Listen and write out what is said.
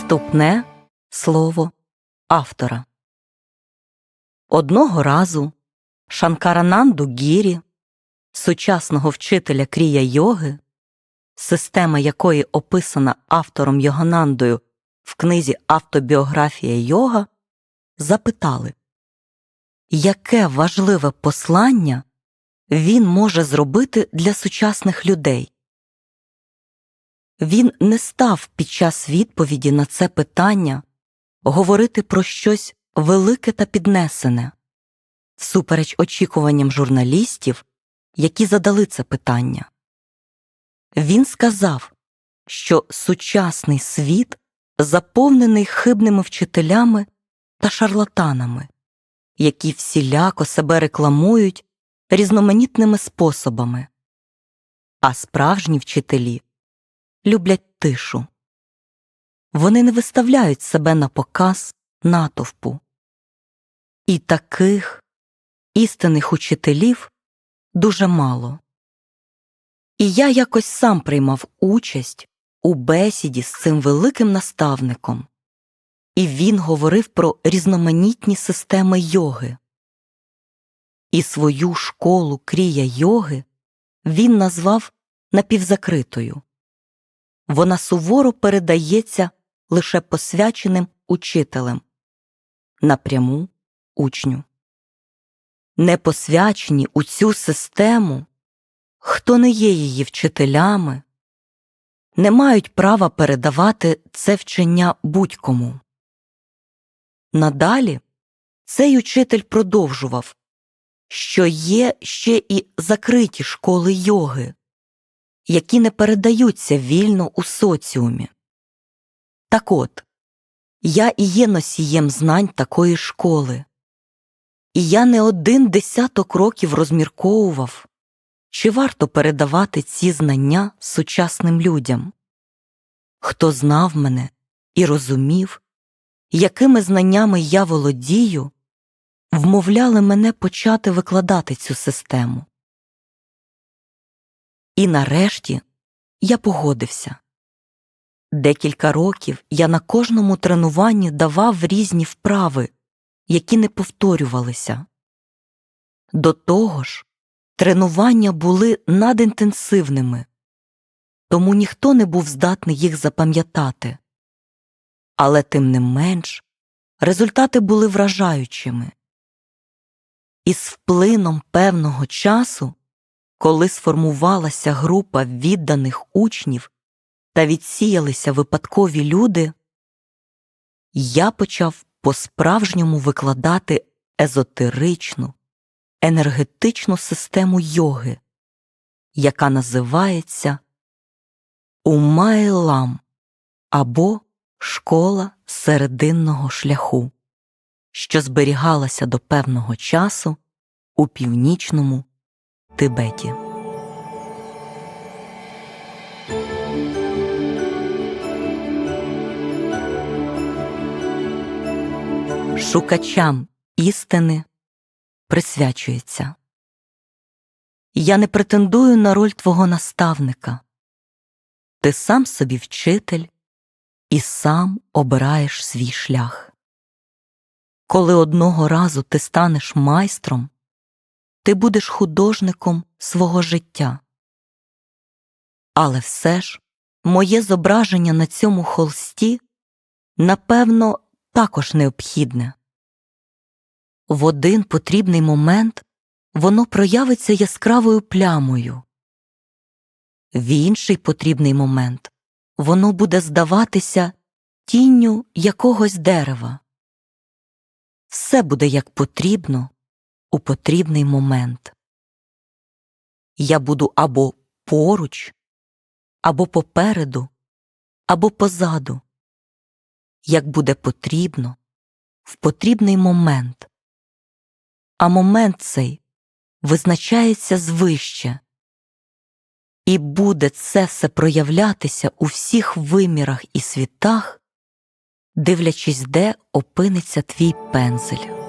Вступне слово автора. Одного разу Шанкарананду Гірі, сучасного вчителя крія йоги, система якої описана автором Йоганандою в книзі Автобіографія йога, запитали, яке важливе послання він може зробити для сучасних людей. Він не став під час відповіді на це питання говорити про щось велике та піднесене, всупереч очікуванням журналістів, які задали це питання. Він сказав, що сучасний світ заповнений хибними вчителями та шарлатанами, які всіляко себе рекламують різноманітними способами, а справжні вчителі люблять тишу. Вони не виставляють себе на показ натовпу. І таких істинних учителів дуже мало. І я якось сам приймав участь у бесіді з цим великим наставником, і він говорив про різноманітні системи йоги. І свою школу крія йоги він назвав напівзакритою вона суворо передається лише посвяченим учителем напряму учню. Непосвячені у цю систему, хто не є її вчителями, не мають права передавати це вчення будь-кому. Надалі цей учитель продовжував, що є ще і закриті школи йоги, які не передаються вільно у соціумі. Так от, я і є носієм знань такої школи, і я не один десяток років розмірковував, чи варто передавати ці знання сучасним людям. Хто знав мене і розумів, якими знаннями я володію, вмовляли мене почати викладати цю систему. І нарешті я погодився. Декілька років я на кожному тренуванні давав різні вправи, які не повторювалися. До того ж, тренування були надінтенсивними, тому ніхто не був здатний їх запам'ятати. Але тим не менш результати були вражаючими. І з вплином певного часу коли сформувалася група відданих учнів та відсіялися випадкові люди, я почав по-справжньому викладати езотеричну, енергетичну систему йоги, яка називається Умайлам або Школа серединного шляху, що зберігалася до певного часу у північному Тибеті. Шукачам істини присвячується. Я не претендую на роль твого наставника. Ти сам собі вчитель і сам обираєш свій шлях. Коли одного разу ти станеш майстром, ти будеш художником свого життя. Але все ж моє зображення на цьому холсті напевно також необхідне. В один потрібний момент воно проявиться яскравою плямою, в інший потрібний момент воно буде здаватися тінню якогось дерева. Все буде як потрібно у потрібний момент. Я буду або поруч, або попереду, або позаду, як буде потрібно в потрібний момент. А момент цей визначається звище, і буде це все проявлятися у всіх вимірах і світах, дивлячись, де опиниться твій пензель.